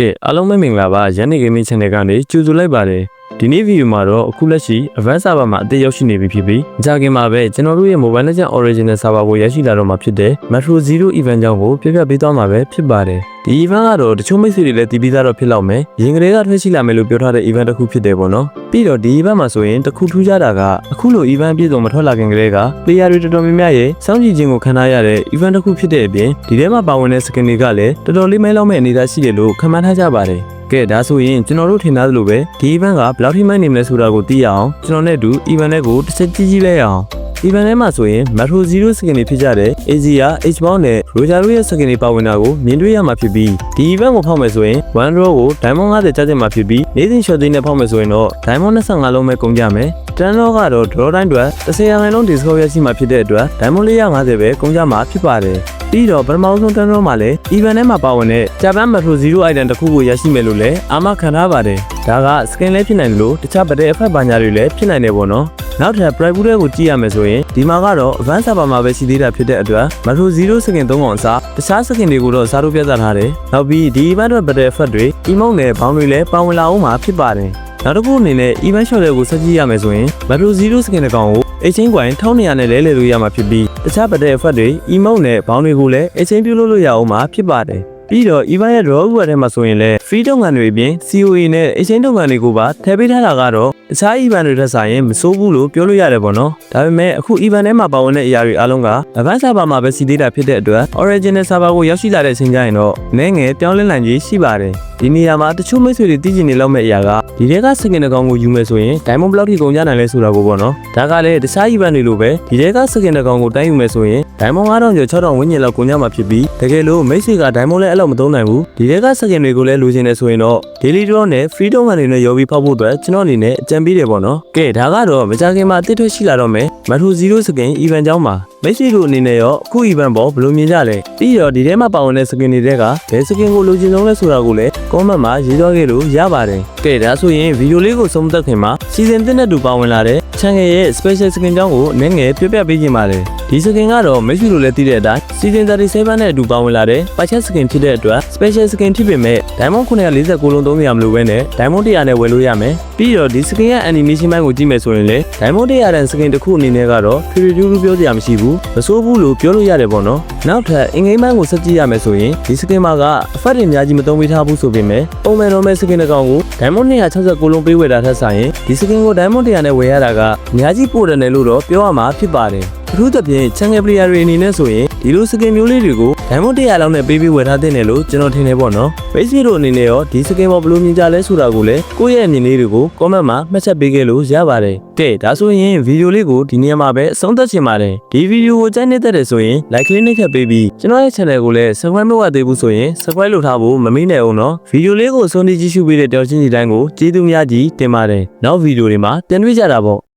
ကဲအားလုံးပဲမင်္ဂလာပါရန်နေ gaming channel ကနေကြိုဆိုလိုက်ပါတယ် ဒီနေ့ဗီဒီယိုမှာတော့အခုလက်ရှိ advanced server မှာအသစ်ရောက်ရှိနေပြီဖြစ်ပြီးအကြခင်မှာပဲကျွန်တော်တို့ရဲ့ Mobile Legends Original server ကိုရရှိလာတော့မှာဖြစ်တဲ့ Metro Zero event ကြောင့်ကိုပြပြပေးသွားမှာပဲဖြစ်ပါတယ်ဒီ event ကတော့တချို့မိတ်ဆွေတွေလည်းတည်ပြီးသားတော့ဖြစ်လောက်မယ်ရင်ကလေးကထွက်ရှိလာမယ်လို့ပြောထားတဲ့ event တစ်ခုဖြစ်တယ်ပေါ့နော်ပြီးတော့ဒီ event မှာဆိုရင်တစ်ခုထူးခြားတာကအခုလို event ပြည့်စုံမထွက်လာခင်ကလေးက player တွေတော်တော်များများရဲ့စောင့်ကြည့်ခြင်းကိုခံထားရတဲ့ event တစ်ခုဖြစ်တဲ့အပြင်ဒီထဲမှာပါဝင်တဲ့ skin တွေကလည်းတော်တော်လေးမဲလောက်မဲ့အနေအထားရှိတယ်လို့ခန့်မှန်းထားကြပါတယ် ကဲဒါဆိုရင်ကျွန်တော်တို့ထင်သားသလိုပဲဒီ event ကဘယ်လောက်ထိမိုက်နေမလဲဆိုတာကိုသိရအောင်ကျွန်တော်နဲ့အတူ event လေးကိုတစ်ချက်ကြည့်ကြည့်လိုက်အောင် event ထဲမှာဆိုရင် Metro Zero skin တွေဖြစ်ကြတဲ့ Asia, H-bound နဲ့ Roger တို့ရဲ့ skin တွေပါဝင်တာကိုမြင်တွေ့ရမှာဖြစ်ပြီးဒီ event ကိုဖောက်မယ်ဆိုရင် one draw ကို diamond 50ကျကြမှာဖြစ်ပြီးနေ့စဉ် short သိန်းနဲ့ဖောက်မယ်ဆိုရင်တော့ diamond 25လုံးပဲကုန်ကြမယ် တန်တော့ကတော့ draw တိုင်းအတွက်30ရာခိုင်နှုန်း discount ရရှိမှာဖြစ်တဲ့အတွက် diamond 450ပဲကုန်ကြမှာဖြစ်ပါတယ်ပြီးတော့ပထမဆုံးတန်းတော့မှာလည်း event ထဲမှာပါဝင်တဲ့ Japan Metro Zero item တစ်ခုကိုရရှိမယ်လို့လည်းအာမခံထားပါတယ်ဒါက skin လည်းဖြစ်နိုင်တယ်လို့တခြားဗတဲ့ effect ဘာညာတွေလည်းဖြစ်နိုင်တယ်ပေါ့နော်နောက်ထပ် private တွေကိုကြည့်ရမယ်ဆိုရင်ဒီမှာကတော့ advanced server မှာပဲရှိသေးတာဖြစ်တဲ့အတွက် Metro 0 second 3အောင်အစားတခြား second တွေကိုတော့စားလို့ပြသထားတယ်။နောက်ပြီးဒီ event အတွက် battle effect တွေ emote နဲ့ bound တွေလည်းပါဝင်လာအောင်မှာဖြစ်ပါတယ်။ နောက်တစ်ခုအနေနဲ့ event shot တွေကိုဆက်ကြည့်ရမယ်ဆိုရင် Metro 0 second တစ်ကောင်ကို exchange coin 1200နဲ့လဲလှယ်လို့ရမှာဖြစ်ပြီးတခြား battle effect တွေ emote နဲ့ bound တွေကိုလည်း exchange ပြုလုပ်လို့ရအောင်မှာဖြစ်ပါတယ်။ပြီးတော့ event ရဲ့ draw ဥပဒေထဲမှာဆိုရင်လည်း free တုံးကန်တွေအပြင် COE နဲ့ exchange တုံးကန်တွေကိုပါထည့်ပေးထားတာကတော့အခြား event တွေထက်ဆိုင်ရင်မစိုးဘူးလို့ပြောလို့ရတယ်ပေါ့နော်ဒါပေမဲ့အခု event ထဲမှာပါဝင်တဲ့အရာတွေအားလုံးက advanced server မှာပဲစီသေးတာဖြစ်တဲ့အတွက် original server ကိုရောက်ရှိလာတဲ့အချိန်ကျရင်တော့နည်းငယ်ပြောင်းလဲနိုင်ကြီးရှိပါတယ်ဒီနေရာမှာတချို့မိတ်ဆွေတွေသိကျင်နေလောက်မဲ့အရာကဒီထဲက second ကောင်ကိုယူမယ်ဆိုရင် diamond block ထိကုန်ကြနိုင်လဲဆိုတာကိုပေါ့နော်ဒါကလည်းတခြား event တွေလိုပဲဒီထဲက second ကောင်ကိုတိုင်းယူမယ်ဆိုရင် diamond 9000ကျော်6000ဝန်းကျင်လောက်ကုန်ကြမှာဖြစ်ပြီးတကယ်လို့မိတ်ဆွေက diamond လည်းအဲ့လောက်မသုံးနိုင်ဘူးဒီထဲက second တွေကိုလည်းလိုချင်နေဆိုရင်တော့ daily draw နဲ့ freedom ကနေနဲ့ရောပြီးဖောက်ဖို့အတွက်ကျွန်တော်အနေနဲ့အကြံပေးတယ်ပေါ့နော်ကဲဒါကတော့မကြခင်မှာအသစ်ထွက်ရှိလာတော့မယ် Metro Zero Skin event ကြောင်းမှာမိတ်ဆွေတို့အနေနဲ့ရောအခု event ပေါ်ဘယ်လိုမြင်ကြလဲပြီးတော့ဒီထဲမှာပါဝင်တဲ့ skin တွေကဘယ် skin ကိုလိုချင်ဆုံးလဲဆိုတာကိုလည်း comment မှာရေးသွားခဲ့လို့ရပါတယ်ကဲဒါဆိုရင်ဗီဒီယိုလေးကိုဆုံးသက်ခင်မှာ season 1နဲ့တူပါဝင်လာတဲ့ channel ရဲ့ special skin ကြောင်းကိုနည်းငယ်ပြပြပေးခြင်းပါတယ်ဒီ skin ကတော့မိတ်ဆွေတို့လည်းသိတဲ့အတိုင်း season 37နဲ့အတူပါဝင်လာတဲ့ patch skin ဖြစ်တဲ့အတွက် special skin ဖြစ်ပေမဲ့ diamond 949လုံး300မလို့ပဲနဲ့ diamond 100နဲ့ဝယ်လို့ရမယ်ပြီးတော့ဒီ skin ရဲ့ animation ဘိုင်းကိုကြည့်မယ်ဆိုရင်လည်း diamond 100တန် skin တစ်ခုအနေနဲ့ကတော့ preview ပြောစရာမရှိဘူးမစိုးဘူးလို့ပြောလို့ရတယ်ပေါ့နော်နောက်ထပ် in game ဘိုင်းကိုဆက်ကြည့်ရမယ်ဆိုရင်ဒီ skin မှာကအဖက်တွေအများကြီးမသုံးပေးထားဘူးဆိုပေမဲ့ပုံမှန် normal skin တစ်ကောင်ကို diamond 269လုံးပေးဝယ်တာထက်ဆိုင်ရင်ဒီ skin ကို diamond 100နဲ့ဝယ်ရတာကအများကြီးပိုတယ်လို့တော့ပြောရမှာဖြစ်ပါတယ်အထူးသဖြင့် channel player တွေအနေနဲ့ဆိုရင် ဒီလို skin မျိုးလေးတွေကို diamond 100လောက်နဲ့ပေးပြီးဝယ်ထားတဲ့နယ်လို့ကျွန်တော်ထင်တယ်ပေါ့နော် base တို့အနေနဲ့ရောဒီ skin ပေါ်ဘယ်လိုမြင်ကြလဲဆိုတာကိုလည်းကိုယ့်ရဲ့အမြင်လေးတွေကို comment မှာမှတ်ချက်ပေးခဲ့လို့ရပါတယ်ကဲဒါဆိုရင်ဗီဒီယိုလေးကိုဒီနေရာမှာပဲအဆုံးသတ်ချင်ပါတယ်ဒီဗီဒီယိုကိုကြိုက်နေတဲ့ဆိုရင် like လေးနှိပ်ထပ်ပေးပြီးကျွန်တော်ရဲ့ channel ကိုလည်း subscribe မလုပ်ရသေးဘူးဆိုရင် subscribe လုပ်ထားဖို့မမေ့နဲ့အောင်နော်ဗီဒီယိုလေးကိုအဆုံးထိကြည့်ရှုပေးတဲ့တောင်ချင်းစီတိုင်းကိုကျေးဇူးများကြီးတင်ပါတယ်နောက်ဗီဒီယိုတွေမှာပြန်တွေ့ကြတာပေါ့